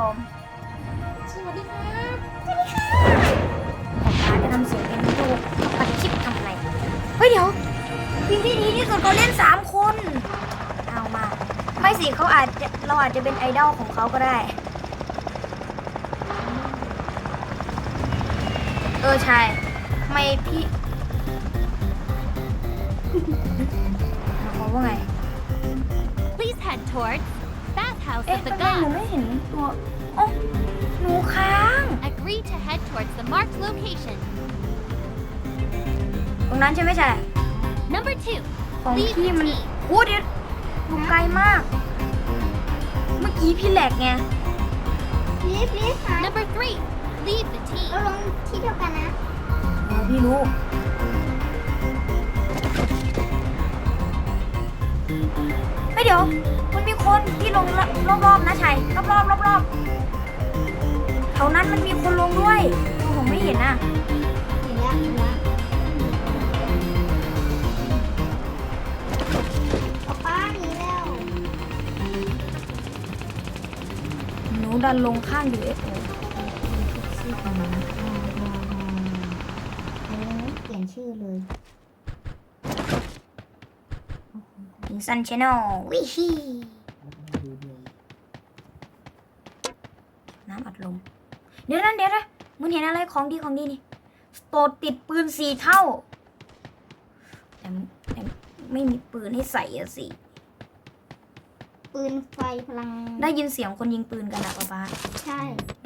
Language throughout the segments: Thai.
สวัสดีครับป๊าจะทำเสียงเป็นดูปัดคลิปทำอะไร เฮ้ยเดี๋ยวทีมที่ดีที่สุดเขาเล่นสามคน เอามา ไม่สิเขาอาจจะเราอาจจะเป็นไอดอลของเขาก็ได้ เออใช่ ไม่พี่เขาว่าไง Please head towards Bathhouse เอ๊ะ of the ทำไมหนู Gods. ไม่เห็นตัวโอ้หนูค้าง Agree to head towards the marked location. ตรงนั้นใช่ไหมใช่ Number two, ของ leave พี่ the มัน team. โอ้เดี๋ยวอยู่ไกลมาก เมื่อกี้พี่แหลกไง รีบรีบหา Number three, leave the เรา team. ลงที่เดียวกันนะเออพี่รู้เฮ้ยเดี๋ยว มันมีคนที่ลงรอบๆนะชัยรอบๆรอบๆแถวนั้นมันมีคนลงด้วยผมไม่เห็นอะเห็นแล้วเห็นแล้วป๊าป้าหนีแล้วหนูดันลงข้างอยู่เอฟโอเปลี่ยนชื่อเลย อิง ซันชแนลวิฮีน้ำอัดลม เดี๋ยวนั้นเดี๋ยวนะมึงเห็นอะไรของดีของดีนี่สโตดติดปืนสี่เท่า แต่แต่ไม่มีปืนให้ใส่อะสิ ปืนไฟพลัง ได้ยินเสียงคนยิงปืนกันอะป๊าป๊าใช่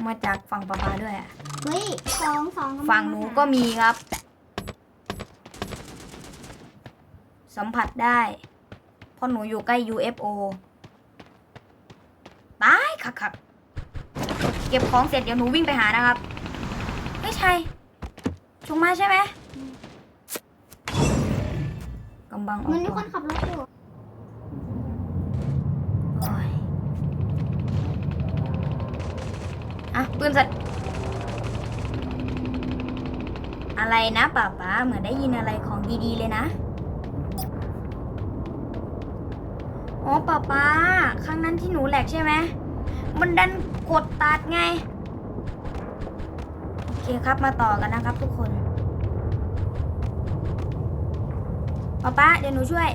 มาจากฝั่งป๊าป๊าด้วยอะเฮ้ยสองสองฝั่งหนูก็มีครับ สัมผัสได้เพ ราะหนูอยู่ใกล้ UFO ตายคักคักๆเก็บของเสร็จเดี๋ยวหนูวิ่งไปหานะครับไม่ใช่ชงมาใช่ไหมกำบังออมันกมีคก่อนนขับรถอยู่โอ้ยอะปืนเสร็จอะไรนะป๊าป๊าเหมือนได้ยินอะไรของดีๆเลยนะ อ๋อป๊าป๊าครั้งนั้นที่หนูแหลกใช่ไหม มันดันกดตัดไง โอเคครับมาต่อกันนะครับทุกคนป๊าป๊าเดี๋ยวหนูช่วย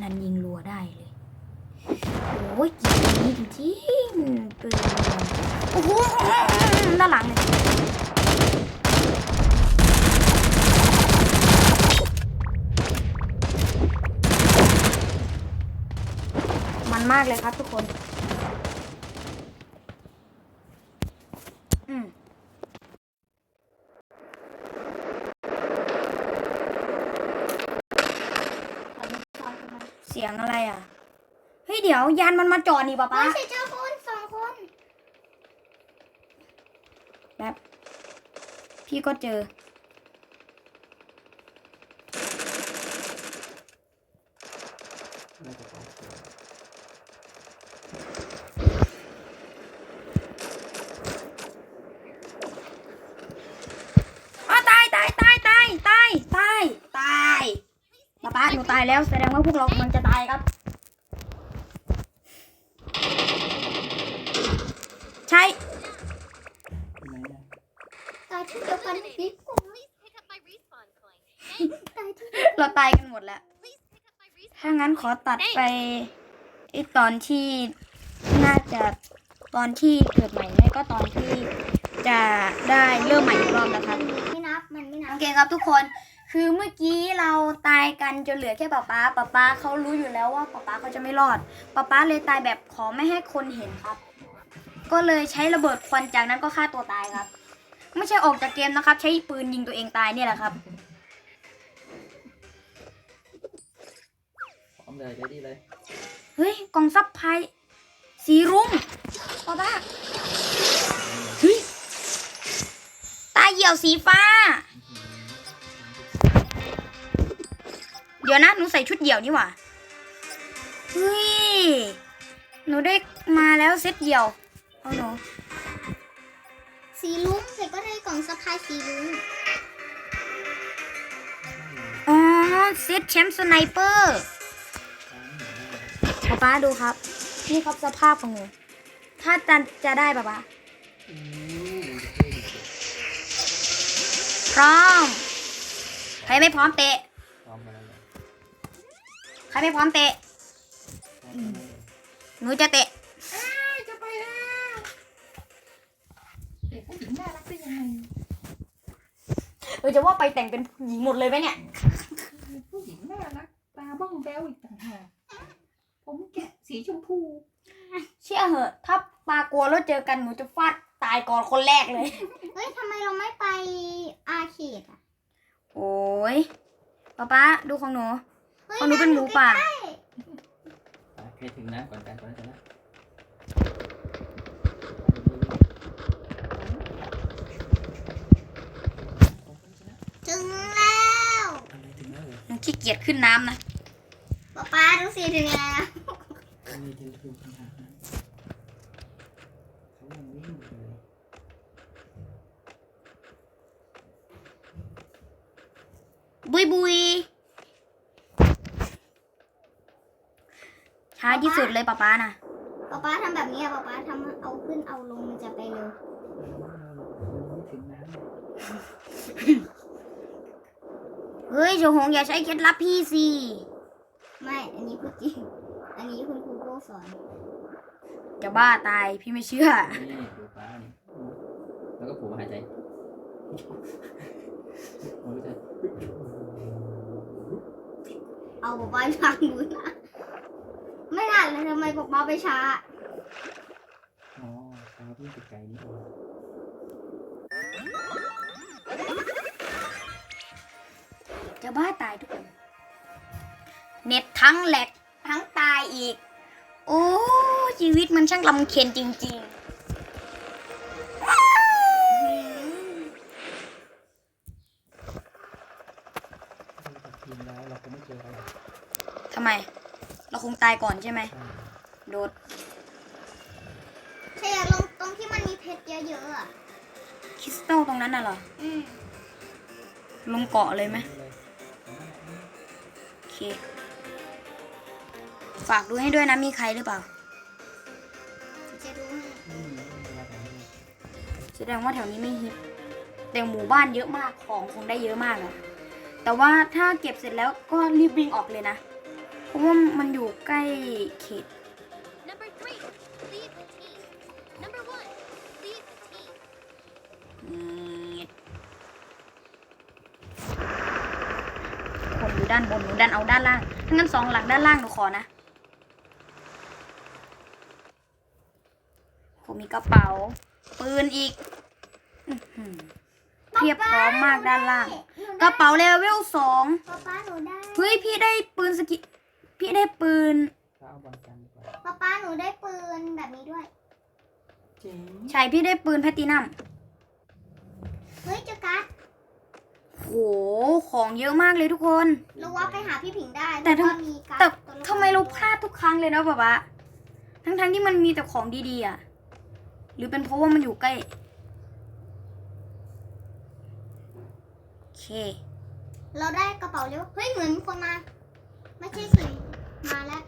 นันยิงรัวได้เลย โอ้ยยิงจริงๆปืนโอ้โหด้านหลังเลย มันมากเลยครับทุกคน อืมเสียงอะไรอะ เฮ้ยเดี๋ยวยานมันมาจอดนี่ป๊าป๊าไม่ใช่เจ้าคนสองคนแบบพี่ก็เจออ้าวตายตายตายตายตายตายตายป๊าป๊าหนูตายแล้ วแสดงว่าพวกเรากำลังจะตายครับ ใช่ตายที่เดียวกันรีบ Please pick up my respawn coin. ตายที่เราตายกันหมดแล้ว Please pick up my respawn. ถ้างั้นขอตัดไปไอตอนที่น่าจะตอนที่เกิดใหม่ไม่ก็ตอนที่จะได้เริ่มใหม่อีกรอบนะครับไม่นับมันไม่นัโอบเคครับทุกคน คือเมื่อกี้เราตายกันจนเหลือแค่ป๊าป๊าป๊าป๊าเขารู้อยู่แล้วว่าป๊าป๊าเขาจะไม่รอดป๊าป๊าเลยตายแบบขอไม่ให้คนเห็นครับ ก็เลยใช้ระเบิดควันจากนั้นก็ฆ่าตัวตายครับ ไม่ใช่ออกจากเกมนะครับ ใช้ปืนยิงตัวเองตายเนี่ยแหละครับพร้อมเลยเดี๋ยวดีเลยเฮ้ยกล่องซับไพรส์สีรุ้งป๊าป๊าเฮ้ยตาเหี่ยวสีฟ้า เดี๋ยวนะหนูใส่ชุดเดี่ยวนี่หว่าเฮ้ยหนูได้มาแล้วเซ็ตเดี่ยวเอาหนูสีลุ้งใส่ก็ได้กล่องสะพายสีลุ้งอ๋อเซ็ตแชมป์สไนเปอร์ป๊าดูครับ นี่ครับสภาพของหนูถ้าจะจะได้ป๊าป๊าอืมดูเท่ดีเท่พร้อมใครไม่พร้อมเตะ ใครไม่พร้อมเตะพร้อมกันแล้วเลยหนูจะเตะจะไปแล้วเด็กผู้หญิงน่ารักได้ยังไงเออจะว่าไปแต่งเป็นผู้หญิงหมดเลยไหมเนี่ย ผู้หญิงน่ารักตาบ้องแบ้วอีกต่างหากผมแกะสีชมพู เชื่อเหอะถ้าปากลัวแล้วเจอกันหนูจะฟาดตายก่อนคนแรกเลย เฮ้ยทำไมเราไม่ไปอาเขตอะ โอ้ยป๊าป๊าดูของหนูฮ้ย ของหนูเป็นหมูป่าใกล้อะใครถึงน้ำก่อนกันก่อนนะๆถึงแล้วอะไรถึงแล้วเหรอหนูขี้เกียจขึ้นน้ำนะ ป๊าป๊าดูสิถึงแล้วอะไรถึงถึงขนาดนั้นเขายังวิ่งอยู่เลยบุยบุย ช้าที่สุดเลยป๊าป๊านะป๊าป๊าทำแบบนี้อะป๊าป๊าทำเอาขึ้นเอาลงมันจะไปเร็วไม่ถึงน้ำเลยเฮ้ยเจ้าหงอย่าใช้เคล็ดลับพี่สิไม่ อันนี้พูดจริง อันนี้คุณครูโก้สอน จะบ้าตายพี่ไม่เชื่อ นี่ดูฟ้านี่แล้วก็ผูกหายใจโอ้ยใจ เอาป๊าป๊าฟังดูนะ ไม่ทันเลยทำไมป๊าป๊าไปช้า อ๋อฟ้าวิ่งไกลๆนี่เองจะบ้าตายทุกคน เน็ตทั้งแหลกทั้งตายอีก โอ้ชีวิตมันช่างลำเค็ญจริงดูจากทีมแล้วเราคงไม่เจออะไรๆทำไม เราคงตายก่อนใช่ไหมใช่โดดใช่อยากลงตรงที่มันมีเพชรเยอะๆอะคริสตัลตรงนั้นน่ะเหรอ อืมลงเกาะเลยไหมเลยโอเค ฝากดูให้ด้วยนะมีใครหรือเปล่า จะดูให้อืมไม่เป็นไรแบบนี้แสดงว่าแถวนี้ไม่ฮิต แต่หมู่บ้านเยอะมากของคงได้เยอะมากอะแต่ว่าถ้าเก็บเสร็จแล้วก็รีบวิ่งออกเลยนะ เพราะว่ามันอยู่ใกล้เขต Number three, leave the team. Number one, leave the team. คนอยู่ด้านบนหนูดันเอาด้านล่างถ้างั้นสองหลังด้านล่างหนูขอนะ ผมมีกระเป๋า ปืนอีกอื้อหือเพียบพร้อมมากด้านล่างหนูกได้ระเป๋าเลเวลสองป๊าป๊าหนูได้เฮ้ยพี่ได้ปืนสกิ พี่ได้ปืนฟ้าเอาบอลกันดีกว่าป๊าป๊าหนูได้ปืนแบบนี้ด้วย เจ๋งใช่พี่ได้ปืนแพลตตินัมเฮ้ยเจอกัสโหของเยอะมากเลยทุกคนเราว่าไปหาพี่ผิงได้แต่ทำเพราะว่ามีกัสแต่ตัวละครทำไมเราพลาดทุกครั้งเลยนะป๊าป๊าทั้งๆที่มันมีแต่ของดีๆอะ หรือเป็นเพราะว่ามันอยู่ใกล้โอเค เราได้กระเป๋าเร็วเฮ้ยเหมือนมีคนมา ไม่ใช่สิ มาแล้ว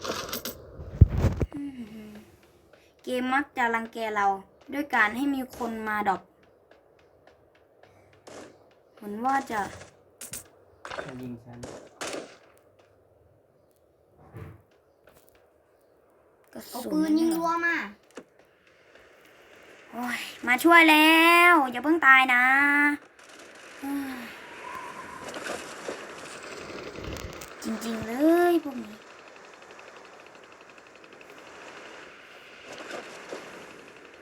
เกมมักจะรังแกเรา ด้วยการให้มีคนมาดรอปเหมือนว่าจะมายิงฉันกระเอาสุนปืนยิงรัวมา โอ้ยมาช่วยแล้ว อย่าเพิ่งตายนะเฮ้ยจริงๆเลยพวกนี้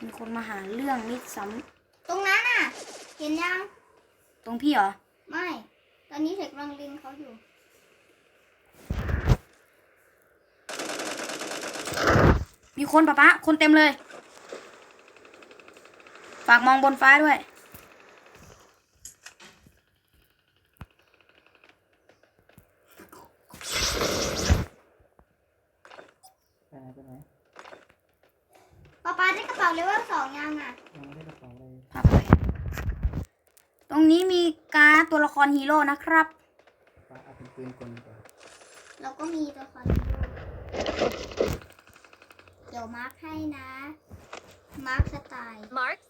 มีคนมาหาเรื่องนิดซ้ตรงนั้นน่ะ เห็นยังำตรงพี่เหรอ ไม่ ตอนนี้เทคกำลังลิงเขาอยู่ มีคนปะปะคนเต็มเลย ฝากมองบนฟ้าด้วย ไปไหนไปไหน ป๊า ป๊าได้กระเป๋าเลเวลสองยังอะยังไม่ได้กระเป๋าเลยภาพไปตรงนี้มีการ์ดตัวละครฮีโร่นะครับฟ้าเอาเป็นปืนกลดีกว่าเราก็มีตัวละครนี้ด้วยวมาร์คให้นะ มาร์คสไตล์ Marks,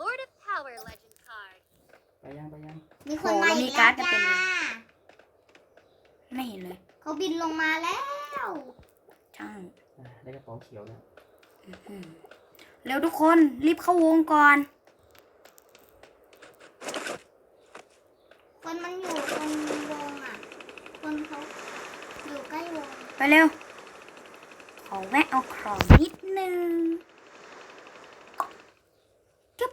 Lord of Power legend card. ไปยังไปยังมีคนมาโอ้อีมีการ์แล้ดวจะจ้าเป็นไม่เห็นเลย เขาบินลงมาแล้ว ช่างอะได้กระเป๋าเขียวแล้ว อืม เร็วทุกคนรีบเข้าวงก่อน คนมันอยู่ตรงวงอะ คนเขาอยู่ใกล้วง ไปเร็ว ขอแวะเอาของนิดนึงจุ๊บ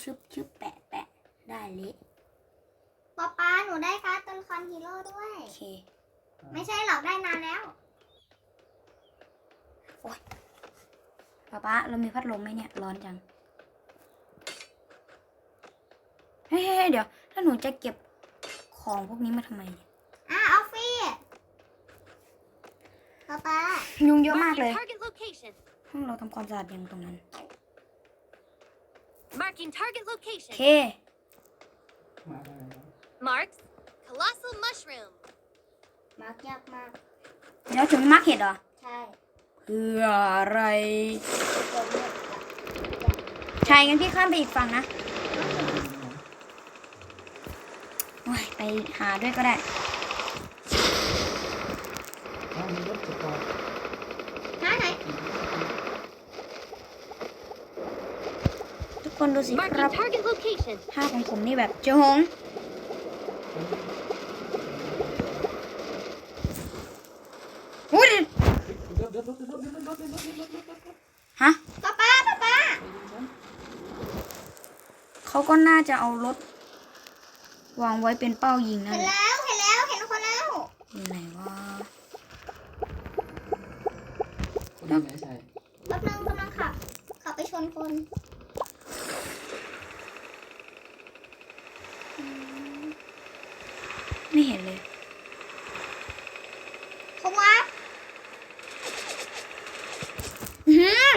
ชึบชึบแปะแปะได้เละป๊าป๊าหนูได้การ์ดตัวละครฮีโร่ด้วย โอเค ไม่ใช่หรอกได้นานแล้ว ป๊าป๊าเรามีพัดลมไหมเนี่ย ร้อนจังเฮ้ยเฮ้ยเฮ้ยเดี๋ยว ถ้าหนูจะเก็บของพวกนี้มาทำไมเนี่ยอะออฟฟี่ป๊าป๊ายุงเยอะมากเลย Marking target location. ห้องเราทำความสะอาดยังตรงนั้น Marking target โอ location. เค มาอะไรแล้ว Marks, colossal mushroom. มาร์คยากมาก เดี๋ยวถึงมาร์กเห็ดเหรอ ใช่ เพื่ออะไรตัวเลือกใช่งั้นพี่ข้ามไปอีกฝั่งนะโอ้ยไปหาด้วยก็ได้อ้าวมีรถสปอร์ตหาไหนทุกคนดูสิค Marking รับ target location. ภาพของผมนี่แบบเจอหง ก็น่าจะเอารถ วางไว้เป็นเป้ายิงนั่เห็นนแหละแล้วเห็นแล้วเห็นคนแล้วอยู่ไหนวะคนที่ไหนใส่รถนึงกำลังขับขับไปชนคนอืมไม่เห็นเลยเขาวับอื้อหือ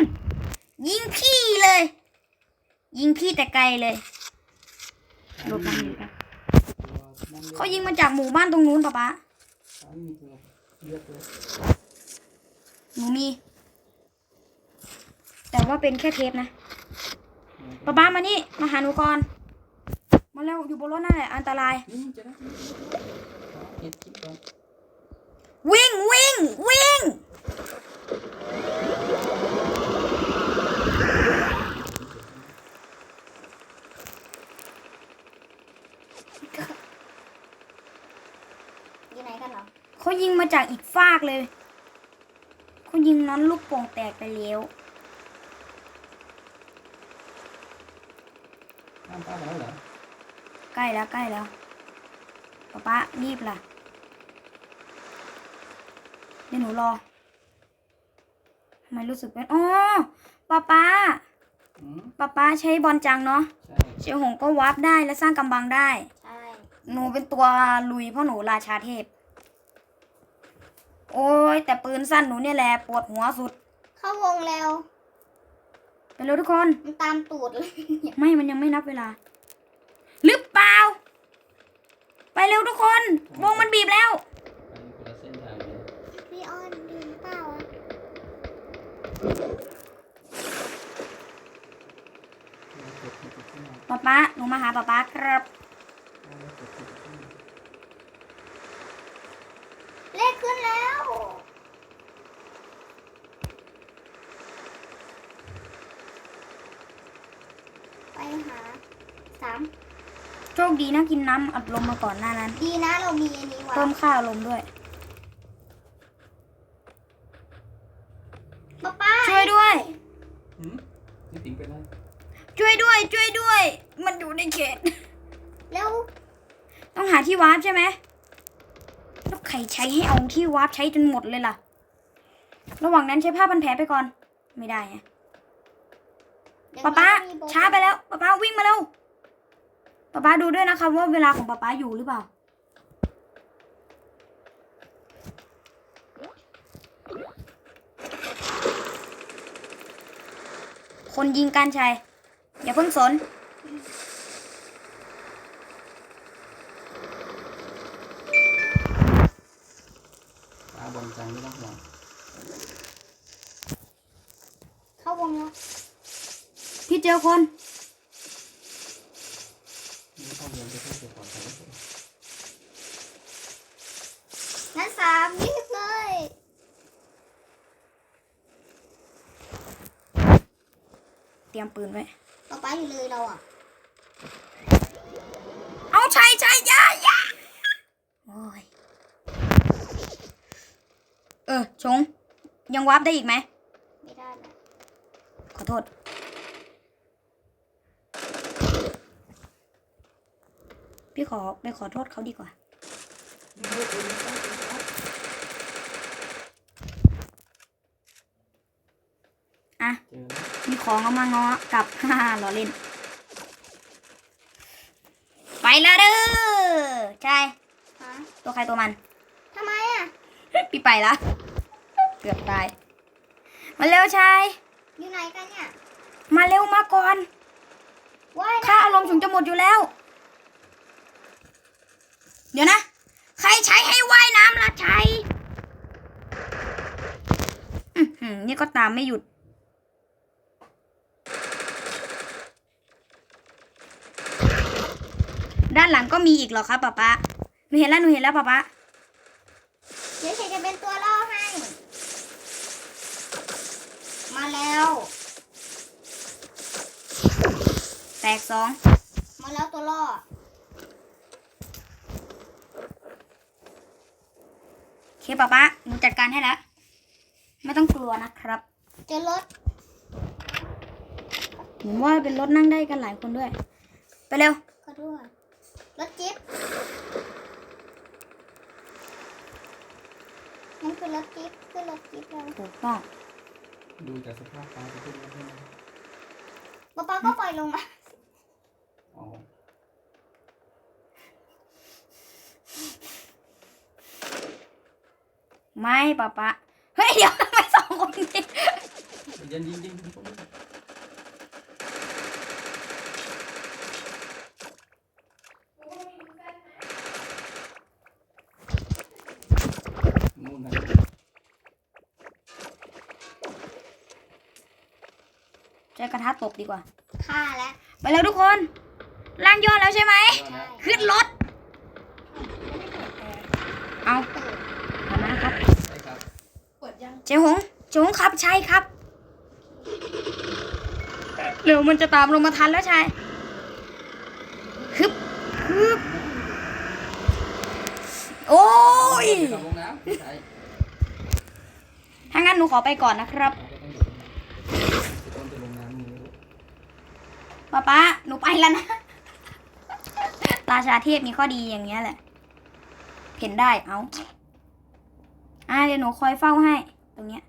ยิงพี่เลย ยิงพี่แต่ไกลเลยหลบมันอยู่ปะ ตัวนั่น เขายิงมาจากหมู่บ้านตรงนู้นปะป๊าเขาไม่มีตัวเลือดเลยหนูมี แต่ว่าเป็นแค่เทปนะป๊าป๊ามานี่ มาหาหนูก่อน มาเร็วอยู่บนรถนั่นแหละอันตรายนี่จะได้เอ็ดคิดก่อนวิ่งวิ่งวิ่ง อยู่ไหนกันเหรอ เขายิงมาจากอีก ฟากเลยเขายิงนั้นลูกโป่งแตกไปแล้วข้ามป้าแล้วเหรอใกล้แล้วใกล้แล้วป๊าป๊ารีบล่ะเดี๋ยวหนูรอทำไมรู้สึกเป็นอ๋อป๊าป๊าอืมป๊าป๊าใช้บอลจังเนาะใช่เชียวหงก็วาร์ปได้และสร้างกำบังได้ ใช่ หนูเป็นตัวลุยเพราะหนูราชาเทพ โอ้ยแต่ปืนสั้นหนูเนี่ยแหละปวดหัวสุด เข้าวงเร็วไปเร็วทุกคน มันตามตูดเลยไม่มันยังไม่นับเวลา หรือเปล่า ไปเร็วทุกคน วงมันบีบแล้วไปคนละเส้นทางเลยพี่ออนดีหรือเปล่าอะเรากดที่จุดที่ไหนป๊าป๊าหนูมาหาป๊าป๊าครับ เรากดที่จุดที่ไหน เลขขึ้นแล้ว ไปหาสามโชคดีนะกินน้ำอัดลมมาก่อนหน้านั้น ดีนะเรามีอันนี้วะเพิ่มค่าลมด้วย ป๊าป้าช่วยด้วย หืมนี่ติ๋งไปได้ช่วยด้วย ช่วยด้วย มันอยู่ในเขตเร็วต้องหาที่วาร์ปใช่ไหมแล้วใครใช้ให้เอาที่วาร์ปใช้จนหมดเลยล่ะ ระหว่างนั้นใช้ผ้าพันแผลไปก่อน ไม่ได้ไงเดี๋ยวป๊าป๊ามีโบช้าไปแล้วป๊าป๊าวิ่งมาเร็วป๊าป๊าดูด้วยนะคะว่าเวลาของป๊าป๊าอยู่หรือเปล่า คนยิงการชัยอย่าเพิ่งสน พี่เจอคนไม่ต้องเรียนไปแค่เก็บของใช้เฉยงั้นสามรีบเลยเตรียมปืนไว้ป๊าป๊าอยู่เลยเราอะ เอาใช่ใช่อยาอยาโอ้ย เออชง ยังวาร์ปได้อีกไหม ไม่ได้นะขอโทษ พี่ขอไปขอโทษเขาดีกว่า อะเจอแล้วมีของเอามาง้อกลับ ฮ่าล้อเล่น ไปแล้วเด้อใช่ฮะตัวใครตัวมัน ทำไมอะ พี่ไปละ เกือบตาย มาเร็วชาย อยู่ไหนกันเนี่ย มาเร็วมาก่อนว่ายนะค่าอารมณ์ถึงจะหมดอยู่แล้ว เดี๋ยวนะ ใครใช้ให้ว่ายน้ำล่ะชัยอื้อหือนี่ก็ตามไม่หยุด ด้านหลังก็มีอีกเหรอครับป๊าป๊าหนูเห็นแล้วหนูเห็นแล้วป๊าป๊าเดี๋ยวฉันจะเป็นตัวล่อให้ มาแล้ว แตกสอง มาแล้วตัวล่อ โอ เคป๊าป๊าหนูจัดการให้แล้วไม่ต้องกลัวนะครับ เจอรถหนูว่าเป็นรถนั่งได้กันหลายคนด้วย ไปเร็วก็ด้วยรถจิ๊บนั่นคือรถจิ๊บคือรถจิ๊บเราถูกต้องดูจากสภาพฟ้าจะขึ้นแล้วใช่ไหมป๊าป๊าก็ปล่อยลงมา อ๋อ ไม่ป๊าป๊าเฮ้ยเดี๋ยวทำไมสองคนนี้ยันยิงยิงยิงตรงนี้นู่นนะใช้กระทะตบดีกว่าฆ่าแล้ว ไปแล้วทุกคนล่างยอดแล้วใช่ไหมว่านะขึ้นรถ เอาเอามาครับ ใช่ครับ เจ๊หงเจ๊หงครับใช่ครับเร็วมันจะตามลงมาทันแล้วชายฮึบฮึบโอ้ยถ้างั้นหนูขอไปก่อนนะครับเราก็ต้องอยู่ตรงนี้ต้นจะลงน้ำนี้ป๊าป๊าหนูไปแล้วนะ ตาชาเทพมีข้อดีอย่างเงี้ยแหละ เห็นได้เอาอ่าเดี๋ยวหนูคอยเฝ้าให้ ตรงเนี้ย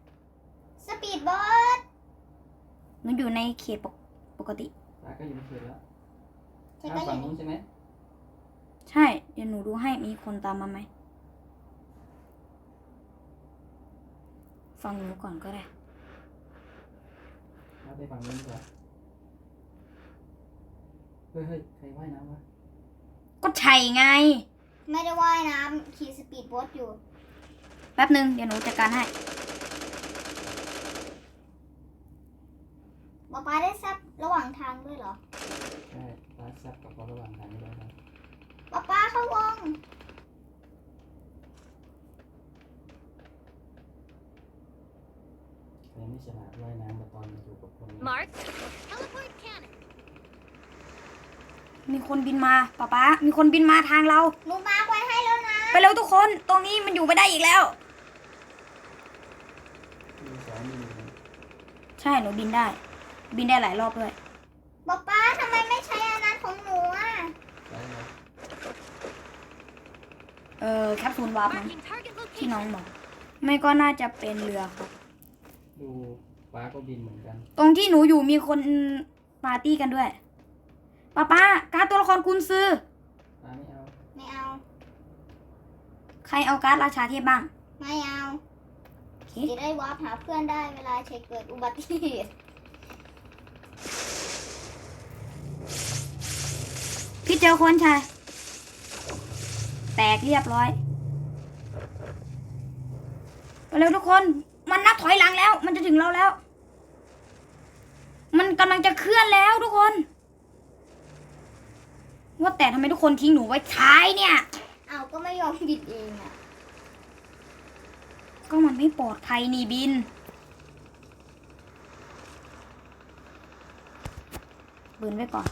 สปีดโบ๊ทหนูอยู่ในเขตปกปกติ ตาก็อยู่ในเขตแล้วฉันข้าก็มอฝั่งยู่นู้นใช่ไหมใช่ เดี๋ยวหนูดูให้มีคนตามมาไหม ฟังหนูก่อนก็ได้มาไปฝั่งนู้นดีกว่าเฮ้ยเฮ้ยใครว่ายน้ำวะก็ใช่ไง ไม่ได้ว่ายน้ำขี่สปีดโบ๊ทอยู่ แป๊บหนึ่งเดี๋ยวหนูจัดการให้ ป๊าป๊าได้ซับระหว่างทางด้วยเหรอใช่ตาซับกับเขาระหว่างทางนี้แล้วครับป๊าป๊าเข้าวงใครไม่ฉลาดว่ายน้ำมาตอนอยู่กับคนนี้ Mark. Teleport cannon. มีคนบินมาป๊าป๊ามีคนบินมาทางเรา หนูมาร์คไว้ให้แล้วนะไปเร็วทุกคน ตรงนี้มันอยู่ไม่ได้อีกแล้วมีสองมีหนึ่งใช่หนูบินได้ บินได้หลายรอบด้วยป๊าป๊าทำไมไม่ใช้อันนั้นของหนูอะใช่ไหมเออแคปซูลวาร์ปมั้ง Marking target ที่ location. น้องบอก ไม่ก็น่าจะเป็นเรือครับ ดูฟ้าก็บินเหมือนกันตรงที่หนูอยู่มีคนปาร์ตี้กันด้วยป้าป้าการ์ดตัวละครคุณซื้อ ฟ้าไม่เอาไม่เอา ใครเอาการ์ดราชาเทพบ้างไม่เอา โอเค จะได้วาร์ปหาเพื่อนได้เวลาเชเกิดอุบัติเหตุ พี่เจอคนชาย แตกเรียบร้อยไปเร็วทุกคน มันนับถอยหลังแล้ว มันจะถึงเราแล้ว มันกำลังจะเคลื่อนแล้วทุกคน ว่าแต่ทำไมทุกคนทิ้งหนูไว้ท้ายเนี่ย เอาก็ไม่ยอมบิดเองอะก็มันไม่ปลอดภัยนี่บิน บืนไว้ก่อน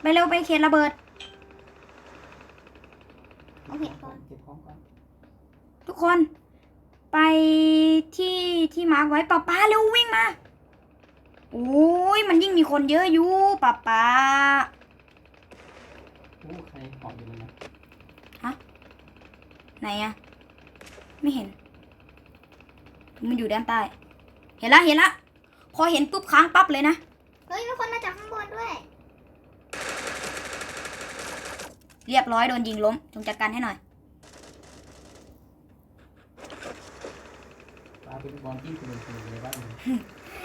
ไปเร็วไปเขตระเบิด โอเคก่อนเก็บของก่อนทุกคน ไปที่ที่มาร์กไว้ป้าป้าเร็ววิ่งมาโอ้ยมันยิ่งมีคนเยอะอยู่ป้าป้าโอ้ใครหอบอยู่เลยนะไหนอะไม่เห็น มันอยู่ด้านใต้ เห็นละเห็นละ พอเห็นปุ๊บค้างปั๊บเลยนะ เฮ้ยมีคนมาจากข้างบนด้วย เรียบร้อยโดนยิงล้ม จงจัดการให้หน่อย ปลาเป็นบอลที่คุณเป็นคนในบ้านเลย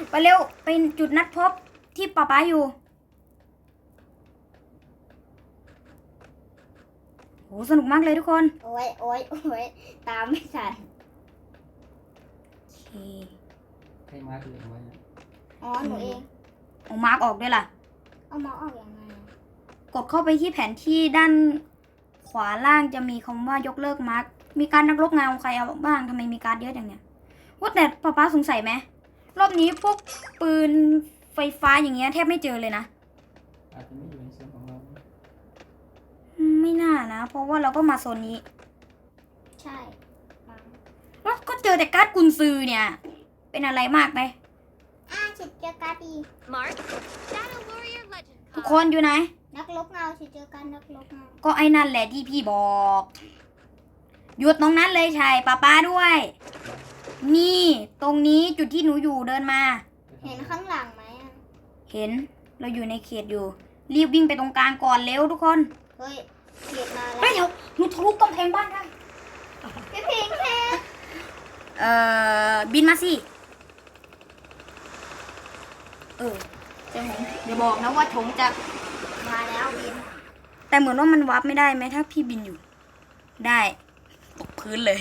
ไปเร็วเป็นจุดนัดพบที่ป้าป้าอยู่โหสนุกมากเลยทุกคนโอ้ยโอ้ยโอ้ยตามไม่ทันโอเคใครมาร์กเหลืองไว้นะอ๋อหนูเองเอามาร์กออกด้วยล่ะ เอาเมาส์ออกยังไงอะ กดเข้าไปที่แผนที่ด้านขวาล่างจะมีคำว่ายกเลิกมาร์กมีการนักรบเงาใครเอาบ้างทำไมมีการดเยอะอย่างเนี้ยว่าแต่ป้าป้าสงสัยไหมรอบนี้พวกปืนไฟฟ้าอย่างเงี้ยแทบไม่เจอเลยนะอาจจะไม่อยู่ในโซนของเราอืมไม่น่านะ เพราะว่าเราก็มาโซนนี้ ใช่มั้งแล้วก็เจอแต่การ์ดกุนซือเนี่ย เป็นอะไรมากไหมอ่าฉิดเจอการดี Mark. Shadow Warrior Legend ทุก card. คนอยู่ไหน นักลบเงาฉิดเจอการนักลบเงาก็ไอ้นั่นแหละที่พี่บอก หยุดตรงนั้นเลยชายป้าป้าด้วย นี่ตรงนี้จุดที่หนูอยู่เดินมา เห็นข้างหลังไหมอะเห็นเราอยู่ในเขตอยู่ รีบวิ่งไปตรงกลางก่อนเร็วทุกคนเฮ้ยเขียดมาเฮ้แล้ยวเดี๋ยวหนูทะลุกำแพงบ้านได้พี่พิงค์แค่เอ่อบินมาสิเออเจะหงเดี๋ยวบอกนะว่าถงจะมา แล้วบินแต่เหมือนว่ามันวับไม่ได้ไหมถ้าพี่บินอยู่ ได้ตกพื้นเลย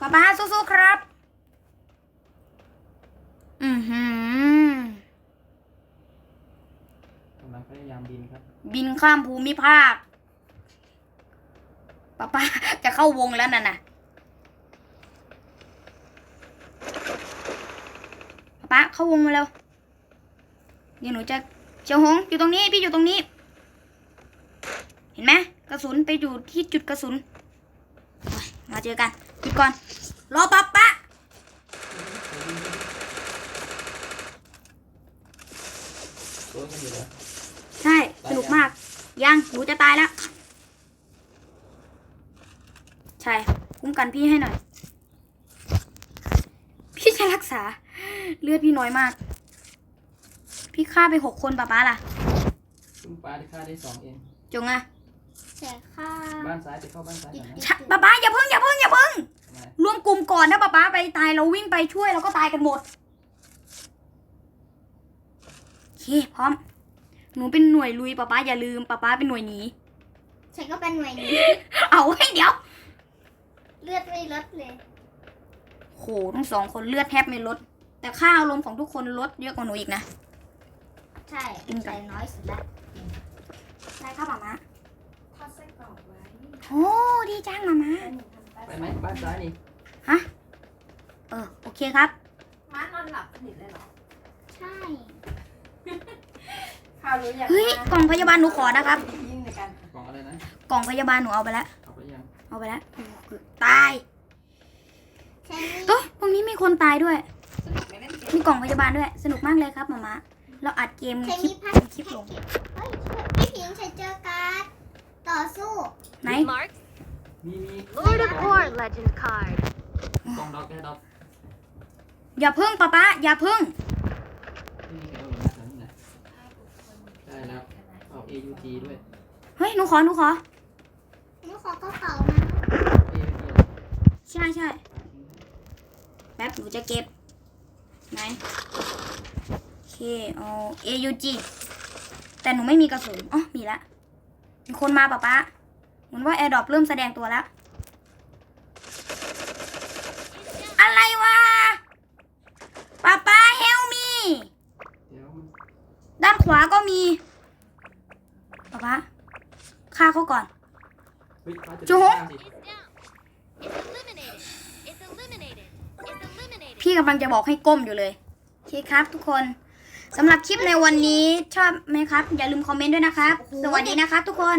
ป้าป้าสู้ๆครับ อือหือกำลังพยายามบินครับ บินข้ามภูมิภาคป้าป้าจะเข้าวงแล้วน่ะนะป้าป้าเข้าวงมาแล้วเดี๋ยวหนูจะ เจียวหงอยู่ตรงนี้พี่อยู่ตรงนี้ เห็นไหมกระสุนไปอยู่ที่จุดกระสุน มาเจอกันหยุดก่อน รอป้าป้าใช่สนุกมาก ยังหนูจะตายแล้ว ใช่คุ้มกันพี่ให้หน่อย พี่จะรักษาเลือดพี่น้อยมาก พี่ฆ่าไปหกคนป้าป้าล่ะคุณปลาที่ฆ่าได้สองเอง จงอะแต่ค่าบ้านซ้ายไปเข้าบ้านซ้ายก่อนนะชะป้าป้าอย่าเพิ่งอย่าเพิ่งอย่าเพิ่งทำไมรวมกลุ่มก่อนถ้าป้าป้าไปตายเราวิ่งไปช่วยเราก็ตายกันหมดโอเคพร้อม หนูเป็นหน่วยลุยป้าป้าอย่าลืมป้าป้าเป็นหน่วยหนี ฉันก็เป็นหน่วยนี้ เอาให้เดี๋ยว เลือดไม่ลดเลยโหทั้งสองคนเลือดแทบไม่ลด แต่ค่าอารมณ์ของทุกคนลดเยอะกว่าหนูอีกนะ ใช่ใส่น้อยสุดละได้ครับหมามาทอดไส้กรอกไว้โอ้ดีจังหมามาแล้วหนูทำแป๊บไปไหมบ้านซ้ายนี่เออโอเคครับ ม้านอนหลับสนิทเลยเหรอใช่ข้าวรู้ยังเฮ้ยกล่องพยาบาลหนูขอนะครับ ยิ่งในการกล่องอะไรนะกล่องพยาบาลหนูเอาไปแล้วเอาไปยังเอาไปแล้วโอ้เกือบตายฉันนี่เอ้ยตรงนี้มีคนตายด้วย สนุกไหมเล่นเกม มีกล่องพยาบาลด้วย สนุกมากเลยครับหมามา เราอัดเกมฉันคลิมีปพัดคลิปลงเฮ้ยพี่พิงค์ฉันเจอการดต่อสู้ไหน Mark. มีมี Lord of War Legend card. กล่องดอกแกดอกอย่าพึ่งป้าป้าอย่าพึ่งที่มีแกเอาหรือนะแถวนี้นะได้แล้วเอา AUT ด้วย เฮ้ยหนูขอหนูขอหนูขอกระเป๋านะ AUT ใช่ใช่แป๊บหนูจะเก็บไหน เคเอาเอยูจีแต่หนูไม่มีกระสุนอ๋อมีละมีคนมาปะปะเหมือนว่าแอร์ดรอปเริ่มแสดงตัวแล้ว อะไรวะปะปะเฮลมี ด้านขวาก็มีปะป๊ะฆ่าเขาก่อน จุ๊บพี่กำลังจะบอกให้ก้มอยู่เลยโอเคครับทุกคน สำหรับคลิปในวันนี้ชอบไหมครับ อย่าลืมคอมเมนต์ด้วยนะครับ สวัสดีนะครับทุกคน